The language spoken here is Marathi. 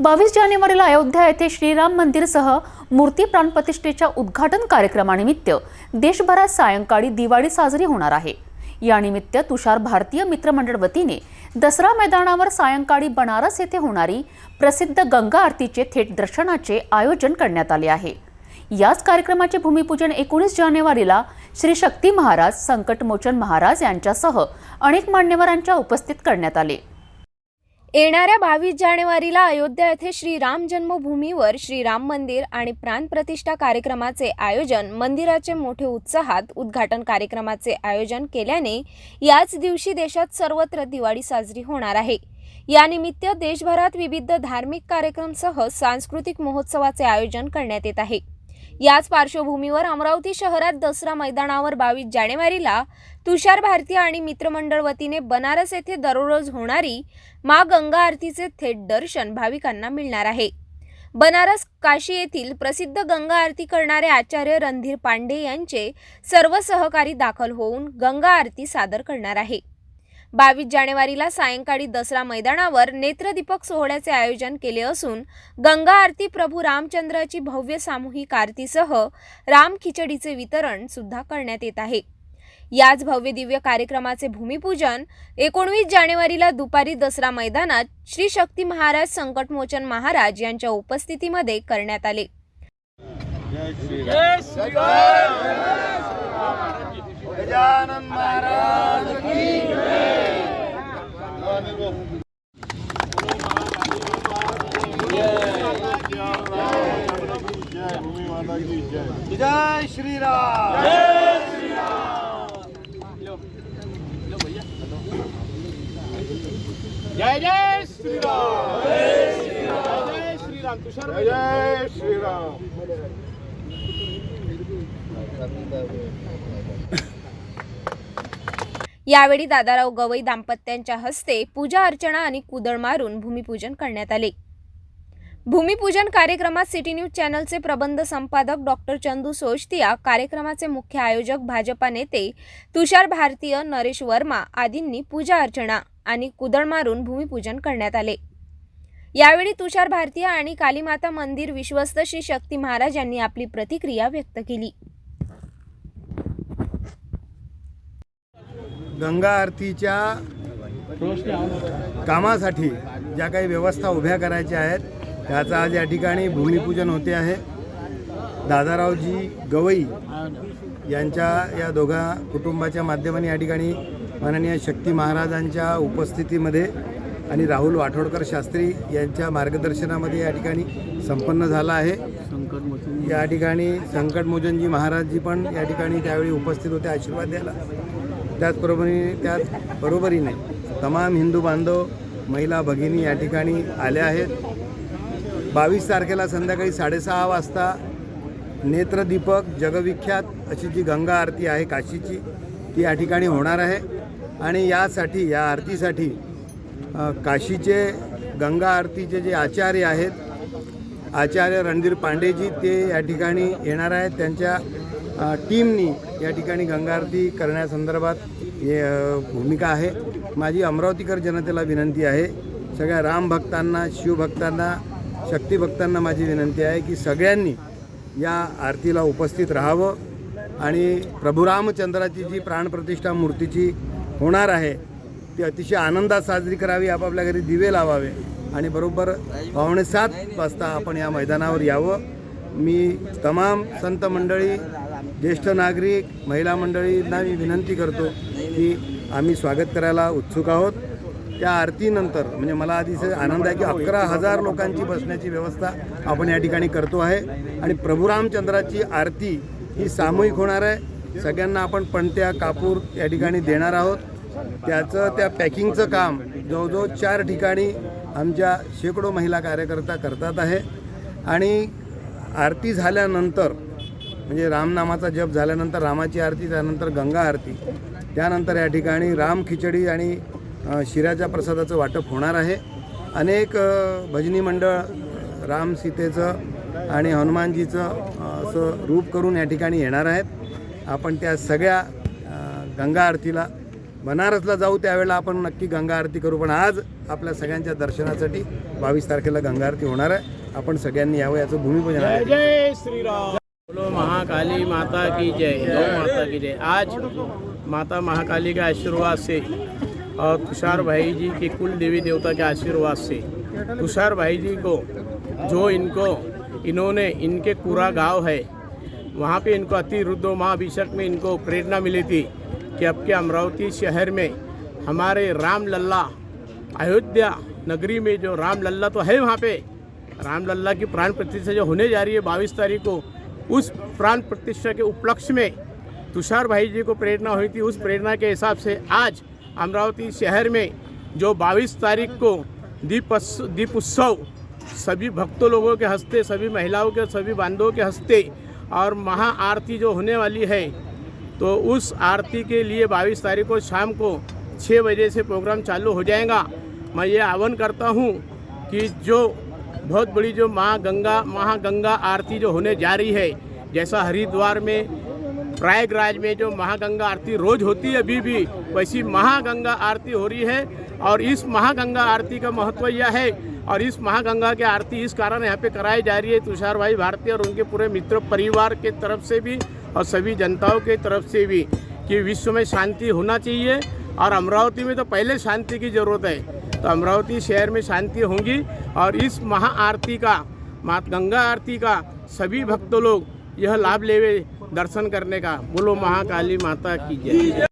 बावीस जानेवारीला अयोध्या येथे श्रीराम मंदिरसह मूर्ती प्राणप्रतिष्ठेच्या उद्घाटन कार्यक्रमानिमित्त देशभरात सायंकाळी दिवाळी साजरी होणार आहे. यानिमित्त तुषार भारतीय मित्रमंडळ वतीने दसरा मैदानावर सायंकाळी बनारस येथे होणारी प्रसिद्ध गंगा आरतीचे थेट दर्शनाचे आयोजन करण्यात आले आहे. याच कार्यक्रमाचे भूमिपूजन एकोणीस जानेवारीला श्री शक्ती महाराज संकटमोचन महाराज यांच्यासह अनेक मान्यवरांच्या उपस्थित करण्यात आले. येणाऱ्या बावीस जानेवारीला अयोध्या येथे श्रीराम जन्मभूमीवर श्रीराम मंदिर आणि प्राणप्रतिष्ठा कार्यक्रमाचे आयोजन मंदिराचे मोठे उत्साहात उद्घाटन कार्यक्रमाचे आयोजन केल्याने याच दिवशी देशात सर्वत्र दिवाळी साजरी होणार आहे. यानिमित्त देशभरात विविध धार्मिक कार्यक्रमसह सांस्कृतिक महोत्सवाचे आयोजन करण्यात येत आहे. याच पार्श्वभूमीवर अमरावती शहरात दसरा मैदानावर बावीस जानेवारीला तुषार भारतीय आणि मित्रमंडळ वतीने बनारस येथे दररोज होणारी मा गंगा आरतीचे थेट दर्शन भाविकांना मिळणार आहे. बनारस काशी येथील प्रसिद्ध गंगा आरती करणारे आचार्य रणधीर पांडे यांचे सर्व सहकारी दाखल होऊन गंगा आरती सादर करणार आहे. बावीस जानेवारीला सायंकाळी दसरा मैदानावर नेत्रदीपक सोहळ्याचे आयोजन केले असून गंगा आरती प्रभू रामचंद्राची भव्य सामूहिक आरतीसह राम खिचडीचे वितरण सुद्धा करण्यात येत आहे याच भव्य दिव्य कार्यक्रमाचे भूमिपूजन एकोणवीस जानेवारीला दुपारी दसरा मैदानात श्री शक्ती महाराज संकटमोचन महाराज यांच्या उपस्थितीमध्ये करण्यात आले गजानन महाराज की जय जय श्रीराम! जय जय श्रीराम! जय जय श्रीराम! तुषार जय जय श्रीराम! यावेळी दादाराव गवई दाम्पत्यांच्या हस्ते पूजा अर्चना आणि कुदळ मारून भूमिपूजन करण्यात आले. भूमिपूजन कार्यक्रमात सिटी न्यूज चॅनलचे प्रबंध संपादक डॉक्टर चंदू सोशतिया कार्यक्रमाचे मुख्य आयोजक भाजपा नेते तुषार भारतीय नरेश वर्मा आदींनी पूजा अर्चना आणि कुदळ मारून भूमिपूजन करण्यात आले. यावेळी तुषार भारतीय आणि कालीमाता मंदिर विश्वस्त श्री शक्ती महाराज यांनी आपली प्रतिक्रिया व्यक्त केली. गंगा आरतीच्या कामासाठी ज्या काही व्यवस्था उभ्या करायच्या आहेत त्याचं आज या ठिकाणी भूमिपूजन होते आहे. दादारावजी गवई यांच्या या दोघा कुटुंबाच्या माध्यमाने या ठिकाणी माननीय शक्ती महाराजांच्या उपस्थितीमध्ये आणि राहुल वाठोडकर शास्त्री यांच्या मार्गदर्शनामध्ये या ठिकाणी संपन्न झाला आहे. या ठिकाणी संकटमोचनजी महाराजजी पण या ठिकाणी त्यावेळी उपस्थित होते आशीर्वाद द्यायला. त्याचबरोबरीने त्याच बरोबरीने तमाम हिंदू बांधव महिला भगिनी या ठिकाणी आल्या आहेत. बावीस तारखेला संध्याकाळी साडेसहा वाजता नेत्रदीपक जगविख्यात अशी जी गंगा आरती आहे काशीची ती या ठिकाणी होणार आहे. आणि यासाठी या आरतीसाठी काशीचे गंगा आरतीचे जे आचार्य आहेत आचार्य रणधीर पांडेजी ते या ठिकाणी येणार आहेत. त्यांच्या टीमनी या ठिकाणी गंगा आरती करण्यासंदर्भात हे, भूमिका आहे. माझी अमरावतीकर जनतेला विनंती आहे. सगळ्या रामभक्तांना शिवभक्तांना शक्तिभक्तांना माझी विनंती आहे की सगळ्यांनी या आरतीला उपस्थित राहावं आणि प्रभू रामचंद्राची जी प्राणप्रतिष्ठा मूर्तीची होणार आहे ती अतिशय आनंदात साजरी करावी आपापल्या घरी दिवे लावावे आणि बरोबर पावणे सात वाजता आपण या मैदानावर यावं. मी तमाम संत मंडळी ज्येष्ठ नागरिक महिला मंडळींना मी विनंती करतो की आम्ही स्वागत करायला उत्सुक आहोत. त्या आरतीनंतर म्हणजे मला अतिशय आनंद आहे की अकरा हजार लोकांची बसण्याची व्यवस्था आपण या ठिकाणी करतो आहे. आणि प्रभू रामचंद्राची आरती ही सामूहिक होणार आहे. सगळ्यांना आपण पणत्या कापूर या ठिकाणी देणार आहोत. त्याचं त्या पॅकिंगचं काम जवळजवळ चार ठिकाणी आमच्या शेकडो महिला कार्यकर्ता करतात आहे. आणि आरती झाल्यानंतर म्हणजे रामनामाचा जप झाल्यानंतर रामाची आरती त्यानंतर गंगा आरती त्यानंतर या ठिकाणी राम खिचडी आणि शिराच्या शिऱ्याच्या प्रसादाचं वाटप होणार आहे. अनेक भजनी मंडळ राम सीतेचं आणि हनुमानजीचं असं रूप करून या ठिकाणी येणार आहेत. आपण त्या सगळ्या गंगा आरतीला बनारसला जाऊ त्यावेळेला आपण नक्की गंगा आरती करू पण आज आपल्या सगळ्यांच्या दर्शनासाठी बावीस तारखेला गंगा आरती होणार आहे. आपण सगळ्यांनी यावं याचं भूमिपूजन आहे. जय श्रीराम. बोलो महाकाली माता की जय माता की जय. आज माता महाकाली का आशीर्वाद से और तुषार भाई जी की कुल देवी देवता के आशीर्वाद से। तुषार भाई जी को, जो इनको, इन्होंने, इनके पूरा गाँव है, वहाँ पे इनको अति रुद्र महाभिषेक में इनको प्रेरणा मिली थी कि अब के अमरावती शहर में हमारे राम लल्ला अयोध्या नगरी में जो राम लल्ला तो है वहाँ पे राम लल्ला की प्राण प्रतिष्ठा जो होने जा रही है बाईस तारीख को, उस प्राण प्रतिष्ठा के उपलक्ष्य में तुषार भाई जी को प्रेरणा हुई थी। उस प्रेरणा के हिसाब से आज अमरावती शहर में जो बाईस तारीख को दीप दीप उत्सव, सभी भक्तों लोगों के हँसते, सभी महिलाओं के, सभी बांधवों के हँसते और महाआरती जो होने वाली है तो उस आरती के लिए बाईस तारीख को शाम को छः बजे से प्रोग्राम चालू हो जाएगा। मैं ये आह्वान करता हूँ कि जो बहुत बड़ी जो माँ गंगा महागंगा आरती जो होने जा रही है, जैसा हरिद्वार में प्रयागराज में जो महागंगा आरती रोज होती है अभी भी, वैसी महागंगा आरती हो रही है। और इस महागंगा आरती का महत्व यह है, और इस महागंगा की आरती इस कारण यहाँ पे कराई जा रही है तुषार भाई भारती और उनके पूरे मित्र परिवार के तरफ़ से भी और सभी जनताओं के तरफ़ से भी कि विश्व में शांति होना चाहिए। और अमरावती में तो पहले शांति की ज़रूरत है तो अमरावती शहर में शांति होंगी। और इस महा आरती का मात गंगा आरती का सभी भक्त लोग यह लाभ लेवे दर्शन करने का। बोलो महाकाली माता की जय।